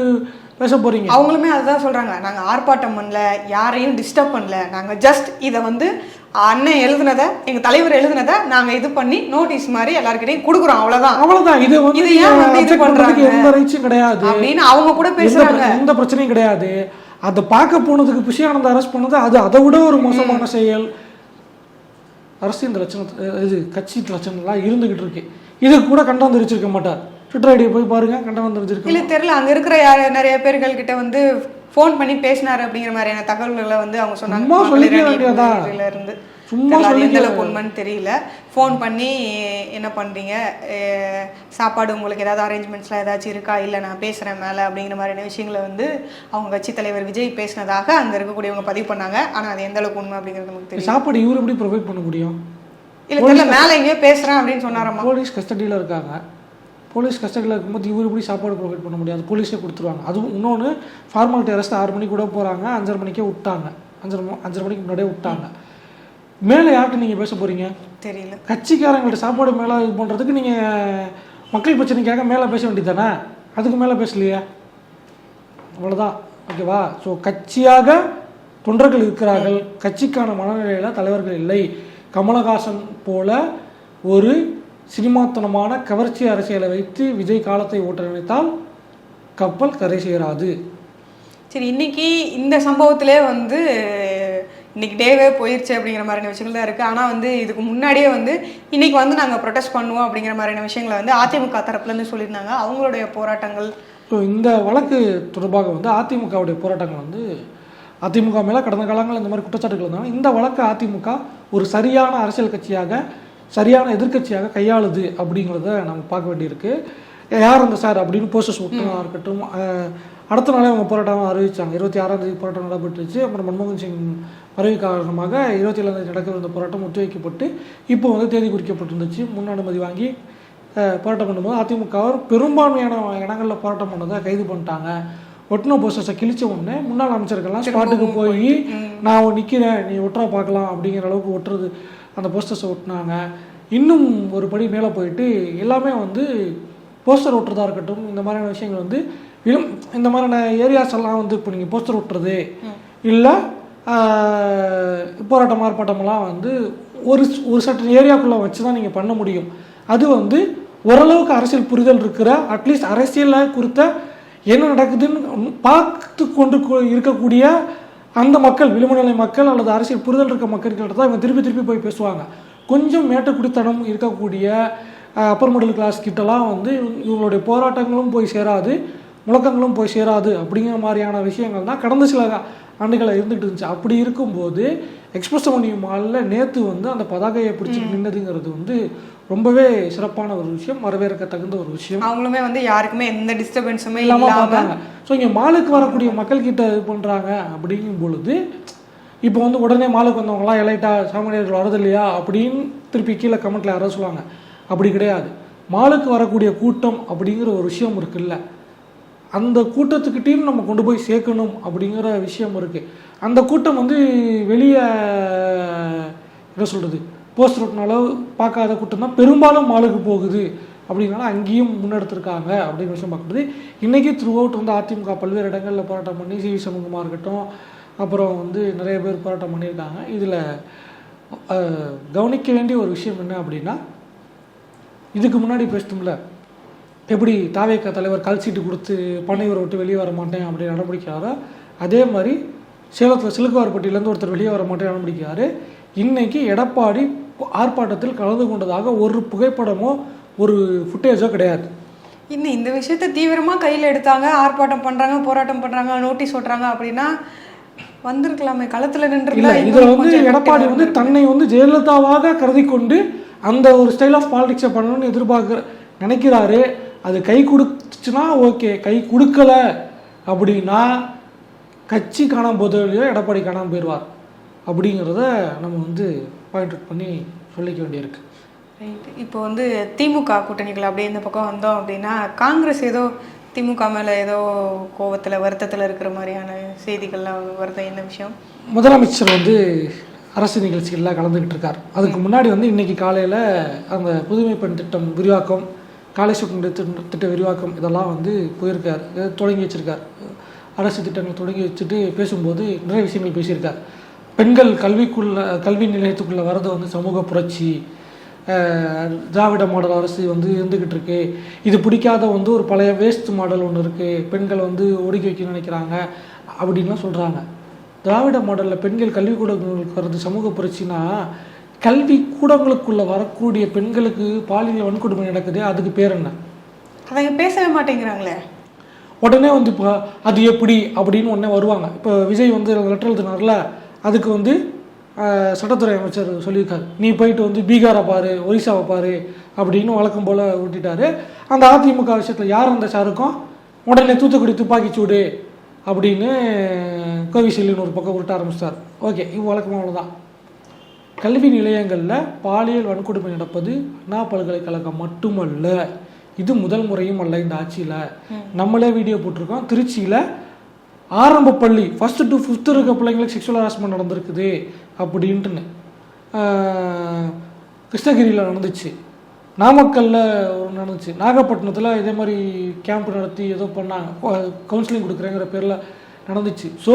Speaker 2: பேச போகிறீங்க
Speaker 1: அவங்களுமே அதுதான் சொல்றாங்க. நாங்க ஆர்ப்பாட்டம் பண்ணல யாரையும் டிஸ்டர்ப் பண்ணல. நாங்க ஜஸ்ட் இதை வந்து அண்ணன் எழுதுனதை எங்க தலைவர் எழுதுனதை நாங்க இது பண்ணி நோட்டீஸ் மாதிரி எல்லாருக்கிட்டையும் கொடுக்குறோம் அவ்வளவுதான்.
Speaker 2: அவ்வளோதான் இது வந்து
Speaker 1: இது ஏன் வந்து இது பண்றாங்க?
Speaker 2: எந்த ரைட்ஸும் கிடையாது.
Speaker 1: அப்படின்னு அவங்க கூட பேசுறாங்க.
Speaker 2: எந்த பிரச்சனையும் கிடையாது. அதை பார்க்க போனதுக்கு புஷியானந்த அரெஸ்ட் பண்ணது அது அதை விட ஒரு மோசமான செயல். அரசு இந்த லட்சணத்தை இது கட்சி லட்சணம்லாம் இருந்துகிட்டு இருக்கு. இதுக்கு கூட கண்டனம் தெரிவிச்சிருக்க மாட்டார். ட்விட்டர் ஐடியை போய் பாருங்க கண்டனம் தெரிவிச்சிருக்க
Speaker 1: இல்ல தெரியல. அங்க இருக்கிற யார் நிறைய பேர்கள் கிட்ட வந்து ஃபோன் பண்ணி பேசினாரு அப்படிங்கிற மாதிரியான தகவல்களை வந்து அவங்க சொன்னாங்க. இருந்து.
Speaker 2: சும்மா
Speaker 1: தெரியல, அது
Speaker 2: சொல்லிக்க
Speaker 1: எந்த அளவுக்கு உண்மைன்னு தெரியல. ஃபோன் பண்ணி என்ன பண்றீங்க? சாப்பாடு உங்களுக்கு ஏதாவது அரேஞ்ச்மெண்ட்ஸ்லாம் ஏதாச்சும் இருக்கா? இல்ல நான் பேசுறேன் மேல அப்படிங்கிற மாதிரியான விஷயங்களை வந்து அவங்க கட்சி தலைவர் விஜய் பேசினதாக அங்க இருக்கக்கூடியவங்க பதிவு பண்ணாங்க. ஆனா அது எந்த அளவுக்கு உண்மை அப்படிங்கிறது நமக்கு தெரியும்
Speaker 2: சாப்பாடு இவர் எப்படி ப்ரொவைட் பண்ண முடியும்?
Speaker 1: இல்ல தெரியல மேல எங்கேயோ பேசுறேன் அப்படின்னு சொன்னாராமா
Speaker 2: போலீஸ் கஸ்டடியில் இருக்காங்க. போலீஸ் கஸ்டடியில் இருக்கும்போது இவர் எப்படி சாப்பாடு ப்ரொவைட் பண்ண முடியாது போலீஸே கொடுத்துருவாங்க. அதுவும் இன்னொன்று ஃபார்மாலிட்டி அரெஸ்ட் ஆறு மணிக்கு கூட போகிறாங்க அஞ்சரை மணிக்கே விட்டாங்க. அஞ்சரை அஞ்சரை மணிக்கு முன்னாடியே விட்டாங்க. மேலே யார்கிட்ட நீங்கள் பேச போகிறீங்க
Speaker 1: தெரியல.
Speaker 2: கட்சிக்காரங்கள்ட்ட சாப்பாடு மேலே இது பண்ணுறதுக்கு நீங்கள் மக்கள் பிரச்சனைக்காக மேலே பேச வேண்டியது தானே அதுக்கு மேலே பேசலையே? அவ்வளோதான் ஓகேவா ஸோ கட்சியாக தொண்டர்கள் இருக்கிறார்கள். கட்சிக்கான மனநிலையில் தலைவர்கள் இல்லை. கமலஹாசன் போல ஒரு சினிமாத்தனமான கவர்ச்சி அரசியலை வைத்து விஜய் காலத்தை ஓட்ட நினைத்தால் கப்பல் கரை சேராது.
Speaker 1: சரி இன்னைக்கு இந்த சம்பவத்திலே வந்து இன்னைக்கு டேவே போயிருச்சு அப்படிங்கிற மாதிரியான விஷயங்கள் தான் இருக்குது ஆனால் வந்து இதுக்கு முன்னாடியே வந்து இன்னைக்கு வந்து நாங்கள் ப்ரொடெஸ்ட் பண்ணுவோம் அப்படிங்கிற மாதிரியான விஷயங்களை வந்து அதிமுக தரப்புலேருந்து சொல்லியிருந்தாங்க. அவங்களுடைய போராட்டங்கள்.
Speaker 2: ஸோ இந்த வழக்கு தொடர்பாக வந்து அதிமுகவுடைய போராட்டங்கள் வந்து அதிமுக மேலே கடந்த காலங்களில் இந்த மாதிரி குற்றச்சாட்டுகள் இருந்தாங்க இந்த வழக்கு அதிமுக ஒரு சரியான அரசியல் கட்சியாக சரியான எதிர்க்கட்சியாக கையாளுது அப்படிங்கிறத நம்ம பார்க்க வேண்டியிருக்கு. யார் அந்த சார் அப்படின்னு போஸ்டர்ஸ் விட்டுனா இருக்கட்டும் அடுத்த நாளே அவங்க போராட்டம் அறிவிச்சாங்க. இருபத்தி ஆறாம் தேதி போராட்டம் நடைபெற்றுச்சு. அப்புறம் மன்மோகன் சிங் மறைவு காரணமாக இருபத்தி ஏழாம் தேதி நடக்க இருந்த போராட்டம் ஒத்திவைக்கப்பட்டு இப்போ வந்து தேதி குறிக்கப்பட்டிருந்துச்சு. முன் அனுமதி வாங்கி போராட்டம் பண்ணும்போது அதிமுகவர் பெரும்பான்மையான இடங்களில் போராட்டம் பண்ணதை கைது பண்ணிட்டாங்க. ஒட்டின போஸ்டர்ஸை கிழிச்ச உடனே முன்னாள் அமைச்சர்கள்லாம் ஸ்பாட்டுக்கு போய் நான் நிற்கிறேன் நீ ஒட்டுறா பார்க்கலாம் அப்படிங்கிற அளவுக்கு ஒட்டுறது. அந்த போஸ்டர்ஸை ஒட்டினாங்க. இன்னும் ஒரு படி மேலே போயிட்டு எல்லாமே வந்து போஸ்டர் ஒட்டுறதா இருக்கட்டும் இந்த மாதிரியான விஷயங்கள் வந்து இளம் இந்த மாதிரியான ஏரியாஸ் எல்லாம் வந்து இப்போ நீங்கள் போஸ்டர் ஒட்டுறது இல்லை போராட்டம் ஆர்ப்பாட்டமெல்லாம் வந்து ஒரு ஒரு சட்ட ஏரியாக்குள்ளே வச்சு தான் நீங்கள் பண்ண முடியும். அது வந்து ஓரளவுக்கு அரசியல் புரிதல் இருக்கிற அட்லீஸ்ட் அரசியலை குறித்த என்ன நடக்குதுன்னு பார்த்து கொண்டு இருக்கக்கூடிய அந்த மக்கள் விளிம்புநிலை மக்கள் அல்லது அரசியல் புரிதல் இருக்க மக்கள்கிட்ட தான் இவங்க திருப்பி திருப்பி போய் பேசுவாங்க. கொஞ்சம் மேட்டுக்குடித்தனம் இருக்கக்கூடிய அப்பர் மிடில் கிளாஸ் கிட்டலாம் வந்து இவங்க- இவங்களுடைய போராட்டங்களும் போய் சேராது முழக்கங்களும் போய் சேராது அப்படிங்கிற மாதிரியான விஷயங்கள் தான் கடந்த சில ஆண்டுகளில் இருந்துகிட்டு இருந்துச்சு. அப்படி இருக்கும்போது எக்ஸ்பிரஸ் அவென்யூ மாலில் நேற்று வந்து அந்த பதாகையை பிடிச்சி நின்னதுங்கிறது வந்து ரொம்பவே சிறப்பான ஒரு விஷயம் வரவேற்க தகுந்த ஒரு விஷயம்.
Speaker 1: அவங்களுமே வந்து யாருக்குமே எந்த டிஸ்டர்பன்ஸுமே
Speaker 2: இல்லாமல்
Speaker 1: இல்லாம
Speaker 2: பார்த்தாங்க. ஸோ இங்கே மாலுக்கு வரக்கூடிய மக்கள் கிட்ட இது பண்ணுறாங்க அப்படிங்கும் பொழுது இப்போ வந்து உடனே மாலுக்கு வந்தவங்களாம் எலைட்டா சாமானியர்கள் வரது இல்லையா? அப்படின்னு திருப்பி கீழே கமெண்ட்ல யாராவது சொல்லுவாங்க. அப்படி கிடையாது. மாலுக்கு வரக்கூடிய கூட்டம் அப்படிங்கிற ஒரு விஷயம் இருக்குல்ல. அந்த கூட்டத்துக்கிட்டையும் நம்ம கொண்டு போய் சேர்க்கணும் அப்படிங்கிற விஷயம் இருக்குது அந்த கூட்டம் வந்து வெளியே என்ன சொல்கிறது போஸ்டர் ஒட்டினால பார்க்காத கூட்டம் தான் பெரும்பாலும் மாலுக்கு போகுது அப்படின்னால அங்கேயும் முன்னெடுத்திருக்காங்க அப்படிங்கிற விஷயம் பார்க்குறது இன்றைக்கி த்ரூ அவுட் வந்து அதிமுக பல்வேறு இடங்களில் போராட்டம் பண்ணி சி வி சண்முகமாக இருக்கட்டும் அப்புறம் வந்து நிறைய பேர் போராட்டம் பண்ணியிருக்காங்க. இதில் கவனிக்க வேண்டிய ஒரு விஷயம் என்ன அப்படின்னா இதுக்கு முன்னாடி பேசிட்டோம்ல எப்படி தாவேக்க தலைவர் கால் சீட்டு கொடுத்து பண்ணையூரை விட்டு வெளியே வர மாட்டேன் அப்படின்னு நடமுடிக்கிறாரோ அதே மாதிரி சேலத்தில் சிலுக்குவார்பட்டியிலேருந்து ஒருத்தர் வெளியே வர மாட்டேன் நடமுடிக்கிறாரு இன்னைக்கு எடப்பாடி ஆர்ப்பாட்டத்தில் கலந்து கொண்டதாக ஒரு புகைப்படமோ ஒரு ஃபுட்டேஜோ கிடையாது.
Speaker 1: இன்னும் இந்த விஷயத்த தீவிரமா கையில எடுத்தாங்க. ஆர்ப்பாட்டம் பண்றாங்க போராட்டம் பண்றாங்க நோட்டீஸ் ஓட்டுறாங்க அப்படின்னா வந்திருக்கலாமே. களத்துல
Speaker 2: இல்லை
Speaker 1: நின்று
Speaker 2: இதில் வந்து எடப்பாடி வந்து தன்னை வந்து ஜெயலலிதாவாக கருதி கொண்டு அந்த ஒரு ஸ்டைல் ஆஃப் பாலிடிக்ஸை பண்ணணும்னு எதிர்பார்க்குற நினைக்கிறாரு. அது கை கொடுத்துச்சுன்னா ஓகே. கை கொடுக்கல அப்படின்னா கட்சி காணாம போதிலையோ எடப்பாடி காணாம போயிடுவார். அப்படிங்கிறத நம்ம வந்து பாயிண்ட் அவுட் பண்ணி சொல்லிக்க வேண்டியிருக்கு.
Speaker 1: இப்போ வந்து திமுக கூட்டணிகள் அப்படியே இந்த பக்கம் வந்தோம் அப்படின்னா காங்கிரஸ் ஏதோ திமுக மேலே ஏதோ கோவத்தில் வருத்தத்தில் இருக்கிற மாதிரியான செய்திகள்லாம் வருது. என்ன விஷயம்?
Speaker 2: முதலமைச்சர் வந்து அரசு நிகழ்ச்சிகளில் கலந்துக்கிட்டு இருக்கார். அதுக்கு முன்னாடி வந்து இன்னைக்கு காலையில் அந்த புதுமை பெண் திட்டம் விரிவாக்கம் காலை சுற்று திட்ட திட்ட விரிவாக்கம் இதெல்லாம் வந்து போயிருக்கார். தொடங்கி வச்சுருக்கார். அரசு திட்டங்கள் தொடங்கி வச்சுட்டு பேசும்போது நிறைய விஷயங்கள் பேசியிருக்கார். பெண்கள் கல்விக்குள்ள கல்வி நிலையத்துக்குள்ளே வர்றது வந்து சமூக புரட்சி திராவிட மாடல் அரசு வந்து இருந்துக்கிட்டு இருக்கு. இது பிடிக்காத வந்து ஒரு பழைய வேஸ்ட் மாடல் ஒன்று இருக்குது பெண்கள் வந்து ஒடுக்கி வைக்க நினைக்கிறாங்க. அப்படின்லாம் சொல்கிறாங்க திராவிட மாடலில் பெண்கள் கல்விக்கூடங்களுக்கு வர்றது சமூக புரட்சினா கல்வி கூடங்களுக்குள்ளே வரக்கூடிய பெண்களுக்கு பாலியல் வன்கொடுமை நடக்குது அதுக்கு பேர் என்ன?
Speaker 1: அதை பேசவே மாட்டேங்கிறாங்களே.
Speaker 2: உடனே வந்து இப்போ அது எப்படி அப்படின்னு உடனே வருவாங்க. இப்போ விஜய் வந்து லெட்டர் எழுதினார்ல அதுக்கு வந்து சட்டத்துறை அமைச்சர் சொல்லியிருக்காரு. நீ போயிட்டு வந்து பீகாரை பாரு ஒரிசாவை பாரு அப்படின்னு வழக்கம் போல் விட்டுட்டாரு. அந்த அதிமுக விஷயத்தில் யார் அந்த சாருக்கும் உடனே தூத்துக்குடி துப்பாக்கி சூடு அப்படின்னு கோவிஷீல்டுன்னு ஒரு பக்கம் உருட்ட ஆரம்பிச்சிட்டார். ஓகே இவ் வழக்கம் அவ்வளோதான் கல்வி நிலையங்களில் பாலியல் வன்கொடுமை நடப்பது அண்ணா பல்கலைக்கழகம் மட்டுமல்ல. இது முதல் முறையும் அல்ல இந்த ஆட்சியில். நம்மளே வீடியோ போட்டிருக்கோம். திருச்சியில் ஆரம்ப பள்ளி ஃபஸ்ட்டு டு ஃபிஃப்த்து இருக்க பிள்ளைங்களுக்கு செக்ஷுவல் ஹராஸ்மெண்ட் நடந்திருக்குது அப்படின்ட்டுன்னு கிருஷ்ணகிரியில் நடந்துச்சு. நாமக்கல்ல ஒரு நடந்துச்சு. நாகப்பட்டினத்தில் இதே மாதிரி கேம்ப் நடத்தி ஏதோ பண்ணாங்க. கவுன்சிலிங் கொடுக்குறேங்கிற பேரில் நடந்துச்சு. ஸோ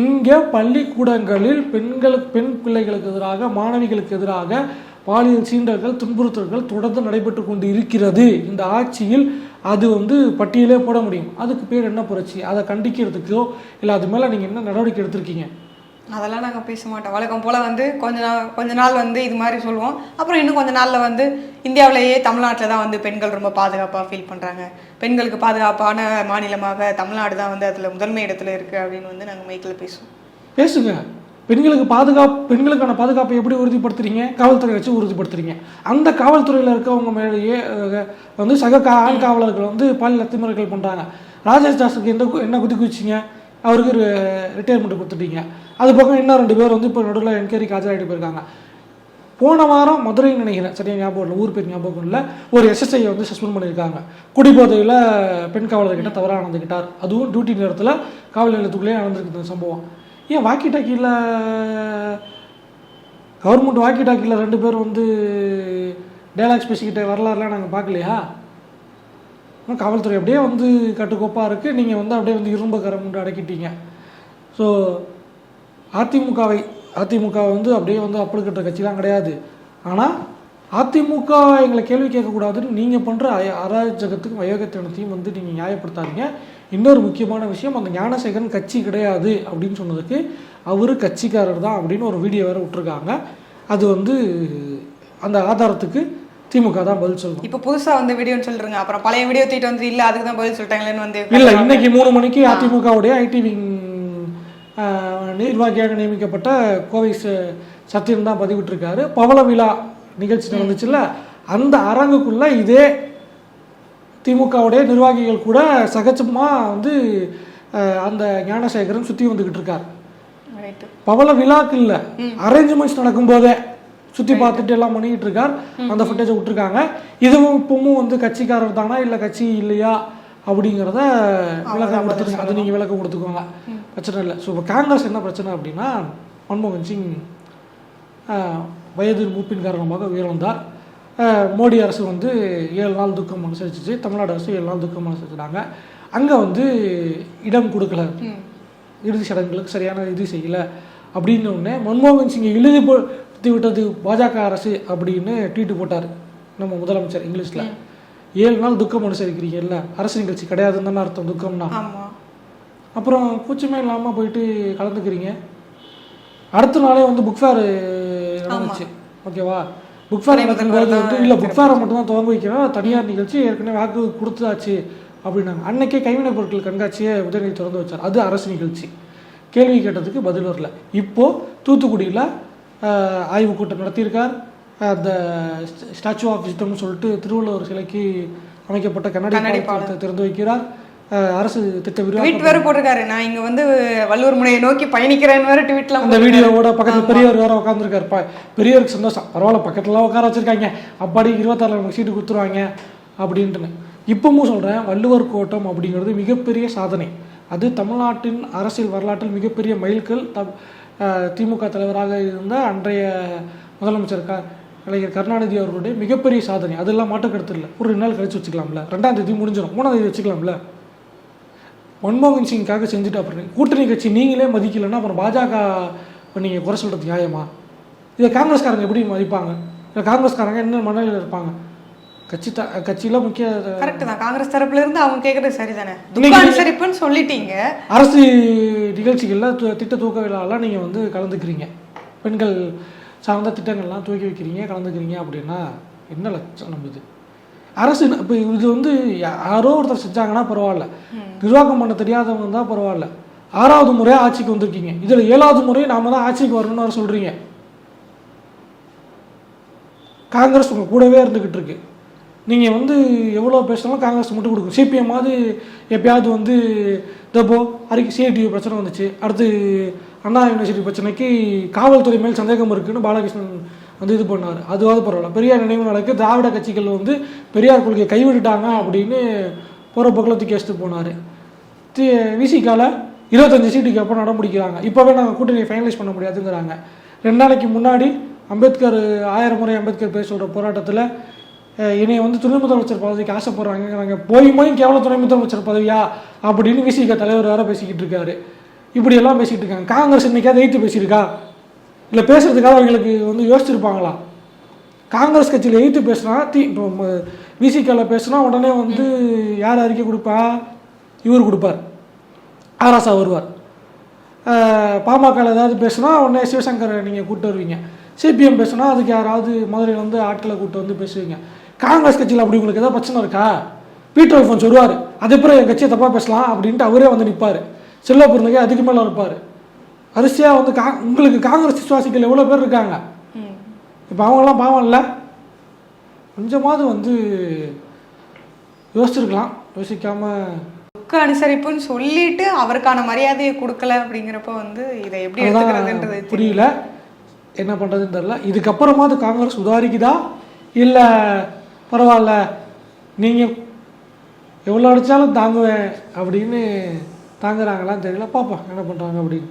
Speaker 2: இங்கே பள்ளிக்கூடங்களில் பெண்களுக்கு பெண் பிள்ளைகளுக்கு எதிராக மாணவிகளுக்கு எதிராக பாலியல் சீண்டல்கள் துன்புறுத்தல்கள் தொடர்ந்து நடைபெற்று கொண்டு இருக்கிறது இந்த ஆட்சியில் அது வந்து பட்டியலே போட முடியும். அதுக்கு பேர் என்ன புரட்சி? அதை கண்டிக்கிறதுக்கோ இல்லை அது மேலே நீங்கள் என்ன நடவடிக்கை எடுத்திருக்கீங்க?
Speaker 1: அதெல்லாம் நாங்கள் பேச மாட்டோம். வழக்கம் போல் வந்து கொஞ்ச நாள் கொஞ்ச நாள் வந்து இது மாதிரி சொல்லுவோம். அப்புறம் இன்னும் கொஞ்ச நாளில் வந்து இந்தியாவிலேயே தமிழ்நாட்டில் தான் வந்து பெண்கள் ரொம்ப பாதுகாப்பாக ஃபீல் பண்ணுறாங்க பெண்களுக்கு பாதுகாப்பான மாநிலமாக தமிழ்நாடு தான் வந்து அதில் முதன்மை இடத்துல இருக்குது அப்படின்னு வந்து நாங்கள் மைக்கில் பேசுவோம்.
Speaker 2: பேசுங்க. பெண்களுக்கு பாதுகாப்பு பெண்களுக்கான பாதுகாப்பை எப்படி உறுதிப்படுத்துறீங்க? காவல்துறை வச்சு உறுதிப்படுத்துறீங்க. அந்த காவல்துறையில் இருக்கவங்க மேலேயே வந்து சக கா ஆண் காவலர்கள் வந்து பாலியல் அத்துமுறைகள் பண்ணுறாங்க ராஜேஷ் தாஸுக்கு எந்த கு- என்ன குதி குதிச்சிங்க அவருக்கு ஒரு ரிட்டையர்மெண்ட் கொடுத்துட்டீங்க. அது பக்கம் இன்னும் ரெண்டு பேர் வந்து இப்போ நடுவில் என்கொயரிக்கு ஆஜராகிட்டு போயிருக்காங்க. போன வாரம் மதுரை நினைக்கிறேன். சரியா ஞாபகம் இல்லை ஊர் பேர் ஞாபகம் இல்லை. ஒரு எஸ்எஸ்ஐ வந்து சஸ்பெண்ட் பண்ணியிருக்காங்க. குடிபோதையில் பெண் காவலர்கிட்ட தவறாக நடந்துக்கிட்டார் அதுவும் டியூட்டி நேரத்தில் காவல் நிலையத்துக்குள்ளேயே நடந்திருக்கு இந்த சம்பவம். ஏன் வாக்கி டாக்கியில் கவர்மெண்ட் வாக்கி டாக்கியில் ரெண்டு பேர் வந்து டைலாக்ஸ் பேசிக்கிட்ட வரலாறுலாம் நாங்கள் பார்க்கலையா? காவல்துறை அப்படியே வந்து கட்டுக்கோப்பாக இருக்குது நீங்கள் வந்து அப்படியே வந்து இரும்பு கரம் கொண்டு அடக்கிட்டீங்க. ஸோ அதிமுகவை அதிமுக வந்து அப்படியே வந்து அப்பழுக்கிட்ட கட்சிலாம் கிடையாது. ஆனால் அதிமுக எங்களை கேள்வி கேட்கக்கூடாதுன்னு நீங்கள் பண்ணுற அராஜகத்துக்கும் அயோகத்தனத்தையும் வந்து நீங்கள் நியாயப்படுத்தாதீங்க. இன்னொரு முக்கியமான விஷயம் அந்த ஞானசேகரன் கட்சி கிடையாது அப்படின்னு சொன்னதுக்கு அவர் கட்சிக்காரர் தான் அப்படின்னு ஒரு வீடியோ வேறு விட்டுருக்காங்க. அது வந்து அந்த ஆதாரத்துக்கு திமுக தான் பதில் சொல்லணும்.
Speaker 1: இப்போ புதுசாக வந்து வீடியோன்னு சொல்லிருங்க. அப்புறம் பழைய வீடியோ தூக்கிட்டு வந்து இல்லை அதுக்கு தான் பதில் சொல்லிட்டாங்களேன்னு வந்து
Speaker 2: இல்ல இன்னைக்கு மூணு மணிக்கு அதிமுகவுடைய ஐடி விங் நிர்வாகியாக நியமிக்கப்பட்ட கோவை ச- சத்யன் தான் பதிவிட்டிருக்காரு. பவள விழா நிகழ்ச்சி நடந்துச்சுல்ல அந்த அரங்குக்குள்ள இதே திமுகவுடைய நிர்வாகிகள் கூட சகஜமா வந்து அந்த ஞானசேகரன் சுத்தி வந்துகிட்டு இருக்கார். பவள விழாக்கு இல்ல அரேஞ்ச்மெண்ட்ஸ் நடக்கும்போதே சுத்தி பார்த்துட்டு எல்லாம் பண்ணிக்கிட்டு இருக்கார். அந்த ஃபுட்டேஜை விட்டுருக்காங்க. இதுவும் இப்பவும் வந்து கட்சிக்காரர் தானா இல்ல கட்சி இல்லையா அப்படிங்கிறத விளக்கம் கொடுத்துருங்க அது நீங்க விளக்கம் கொடுத்துக்கோங்க. பிரச்சனை இல்லை. ஸோ இப்போ காங்கிரஸ் என்ன பிரச்சனை அப்படின்னா மன்மோகன் சிங் வயது மூப்பின் காரணமாக உயிரிழந்தார் மோடி அரசு வந்து ஏழு நாள் துக்கம் அனுசரிச்சிச்சு. தமிழ்நாடு அரசு ஏழு நாள் துக்கம் அனுசரிச்சிட்டாங்க. அங்கே வந்து இடம் கொடுக்கல. இறுதி சடங்குகளுக்கு சரியான இது செய்யல. அப்படின்னு உடனே மன்மோகன் சிங்கை இழிவுபடுத்தி விட்டது பாஜக அரசு அப்படின்னு ட்வீட் போட்டார் நம்ம முதலமைச்சர் இங்கிலீஷில். ஏழு நாள் துக்கம் அனுசரிக்கிறீங்கல்ல. அரசு நிகழ்ச்சி கிடையாதுன்னு தானே அர்த்தம் துக்கம்னா. அப்புறம் கூச்சமே இல்லாமல் போயிட்டு கலந்துக்கிறீங்க. அடுத்த நாளே வந்து புக் ஃபேர் நடந்துச்சு. ஓகேவா புக் ஃபேர் நடக்கும்போது வந்து இல்லை புக் ஃபேரை மட்டும் தான் துவங்க வைக்கிறோம் தனியார் நிகழ்ச்சி ஏற்கனவே வாக்கு கொடுத்தாச்சு அப்படின்னாங்க. அன்னைக்கே கைவினைப் பொருட்கள் கண்காட்சியை உதயநிதி திறந்து வச்சார். அது அரசு நிகழ்ச்சி. கேள்வி கேட்டதுக்கு பதில் வரல. இப்போ தூத்துக்குடியில் ஆய்வுக் கூட்டம் நடத்தியிருக்கார். அந்த ஸ்டாச்சு ஆஃப் விசிட்டம்னு சொல்லிட்டு திருவள்ளுவர் சிலைக்கு அமைக்கப்பட்ட கண்ணாடி பாலத்தை திறந்து வைக்கிறார். அரசு திட்ட விரிவாக்கம்
Speaker 1: ட்வீட் வேற போட்டிருக்காரு. நான் இங்க வந்து வள்ளுவர் முனையை நோக்கி பயணிக்கிறேன்னு வேற ட்வீட்ல
Speaker 2: அந்த வீடியோவோட பக்கத்துல பெரியவர் வேற உட்காந்துருக்காரு ப பெரியவருக்கு சந்தோஷம். பரவாயில்ல பக்கத்துல உட்கார வச்சிருக்காங்க. அப்பாடி இருபத்தாறுல நமக்கு சீட்டு கொடுத்துருவாங்க அப்படின்ட்டுன்னு. இப்பவும் சொல்றேன் வள்ளுவர் கோட்டம் அப்படிங்கிறது மிகப்பெரிய சாதனை. அது தமிழ்நாட்டின் அரசியல் வரலாற்றில் மிகப்பெரிய மைல்கல். அஹ், திமுக தலைவராக இருந்த அன்றைய முதலமைச்சர் க கலைஞர் கருணாநிதி அவர்களுடைய மிகப்பெரிய சாதனை. அதெல்லாம் மாற்றுக்கருத்து இல்லை. ஒரு ரெண்டு நாள் கழிச்சு வச்சுக்கலாம்ல. ரெண்டாம் தேதி முடிஞ்சிடும். மூணாம் தேதி வச்சுக்கலாம்ல. மன்மோகன் சிங்காக செஞ்சுட்டு அப்புறம் கூட்டணி கட்சி நீங்களே மதிக்கலைன்னா அப்புறம் பாஜக நீங்கள் குறை சொல்கிறது நியாயமா? இதை காங்கிரஸ்காரங்க எப்படி மதிப்பாங்க? இல்லை காங்கிரஸ்காரங்க என்ன மனநிலையில் இருப்பாங்க? கட்சி த கட்சியில் முக்கிய
Speaker 1: கரெக்ட் தான். காங்கிரஸ் தரப்புல இருந்து அவங்க கேக்குறது சரிதானே? அனுசரிப்புன்னு சொல்லிட்டீங்க.
Speaker 2: அரசு நிகழ்ச்சிகளில் திட்ட தூக்க விழாலாம் நீங்கள் வந்து கலந்துக்கிறீங்க. பெண்கள் சார்ந்த திட்டங்கள்லாம் தூக்கி வைக்கிறீங்க கலந்துக்கிறீங்க அப்படின்னா என்ன லட்சணம் இது? அரசு இப்போ இது வந்து யாரோ ஒருத்தர் செஞ்சாங்கன்னா பரவாயில்ல. நிர்வாகம் பண்ண தெரியாதவங்க தான் பரவாயில்ல. ஆறாவது முறையாக ஆட்சிக்கு வந்திருக்கீங்க. இதில் ஏழாவது முறை நாம தான் ஆட்சிக்கு வரணும்னு வர சொல்கிறீங்க காங்கிரஸ் உங்கள் கூடவே இருந்துக்கிட்டு இருக்கு. நீங்கள் வந்து எவ்வளோ பேசினாலும் காங்கிரஸ் மட்டும் கொடுக்கும். சிபிஎம் ஆவது எப்பயாவது வந்து தப்போ அறிக்கை சிஐடியு பிரச்சனை வந்துச்சு. அடுத்து அண்ணா யூனிவர்சிட்டி பிரச்சனைக்கு காவல்துறை மேல் சந்தேகம் இருக்குன்னு பாலகிருஷ்ணன் வந்து இது பண்ணார். அதுவாவது பரவாயில்ல. பெரியார் நினைவு நாளுக்கு திராவிட கட்சிகள் வந்து பெரியார் கொள்கையை கைவிட்டுட்டாங்க அப்படின்னு போகிற போக்கில் தூக்கி வச்சுட்டு போனார். விசிகால இருபத்தஞ்சு சீட்டுக்கு எப்போ நட முடிக்கிறாங்க இப்போவே நாங்கள் கூட்டணியை ஃபைனலைஸ் பண்ண முடியாதுங்கிறாங்க. ரெண்டு நாளைக்கு முன்னாடி அம்பேத்கர் ஆயிரம் முறை அம்பேத்கர் பேர் சொல்கிற போராட்டத்தில் என்னை வந்து துணை முதலமைச்சர் பதவிக்கு ஆசைப்படுறாங்கிறாங்க போய் போய் கேவல துணை முதலமைச்சர் பதவியா? அப்படின்னு விசிக தலைவர் வேற பேசிக்கிட்டு இருக்காரு. இப்படியெல்லாம் பேசிக்கிட்டு இருக்காங்க. காங்கிரஸ் இன்னைக்காவது எய்த்து பேசியிருக்கா? இல்லை பேசுறதுக்காக அவங்களுக்கு வந்து யோசிச்சிருப்பாங்களா? காங்கிரஸ் கட்சியில் எய்த்து பேசுனா தி இப்போ விசிகால பேசுனா உடனே வந்து யார் அறிக்கை கொடுப்பா? இவர் கொடுப்பார். ஆராசா வருவார். பாமகவில் ஏதாவது பேசுனா உடனே சிவசங்கரை நீங்கள் கூப்பிட்டு வருவீங்க. சிபிஎம் பேசுனா அதுக்கு யாராவது மதுரையில் வந்து ஆட்களை கூப்பிட்டு வந்து பேசுவீங்க. காங்கிரஸ் கட்சியில் அப்படி உங்களுக்கு ஏதாவது பிரச்சனை இருக்கா? பீட்டர் அல்ஃபோன்ஸ் வருவார் அதுக்கப்புறம் என் கட்சியை தப்பாக பேசலாம் அப்படின்ட்டு அவரே வந்து நிற்பார் செல்வ அதுக்கு மேலே இருப்பார் அரிசியாக வந்து கா உங்களுக்கு காங்கிரஸ் விசுவாசிகள் எவ்வளோ பேர் இருக்காங்க. இப்போ அவங்களாம் பாவம் இல்லை? கொஞ்சமாவது வந்து யோசிச்சிருக்கலாம். யோசிக்காமல்
Speaker 1: துக்க அனுசரிப்புன்னு சொல்லிட்டு அவருக்கான மரியாதையை கொடுக்கல அப்படிங்கிறப்ப வந்து இதை எப்படி எடுத்துக்கிறதுன்றது
Speaker 2: புரியல. என்ன பண்ணுறதுன்னு தெரில இதுக்கப்புறமாவது காங்கிரஸ் உதாரிக்குதா? இல்லை பரவாயில்ல நீங்கள் எவ்வளோ அடித்தாலும் தாங்குவேன் அப்படின்னு தாங்குறாங்களான்னு தெரியல. பார்ப்போம் என்ன பண்ணுறாங்க அப்படின்னு.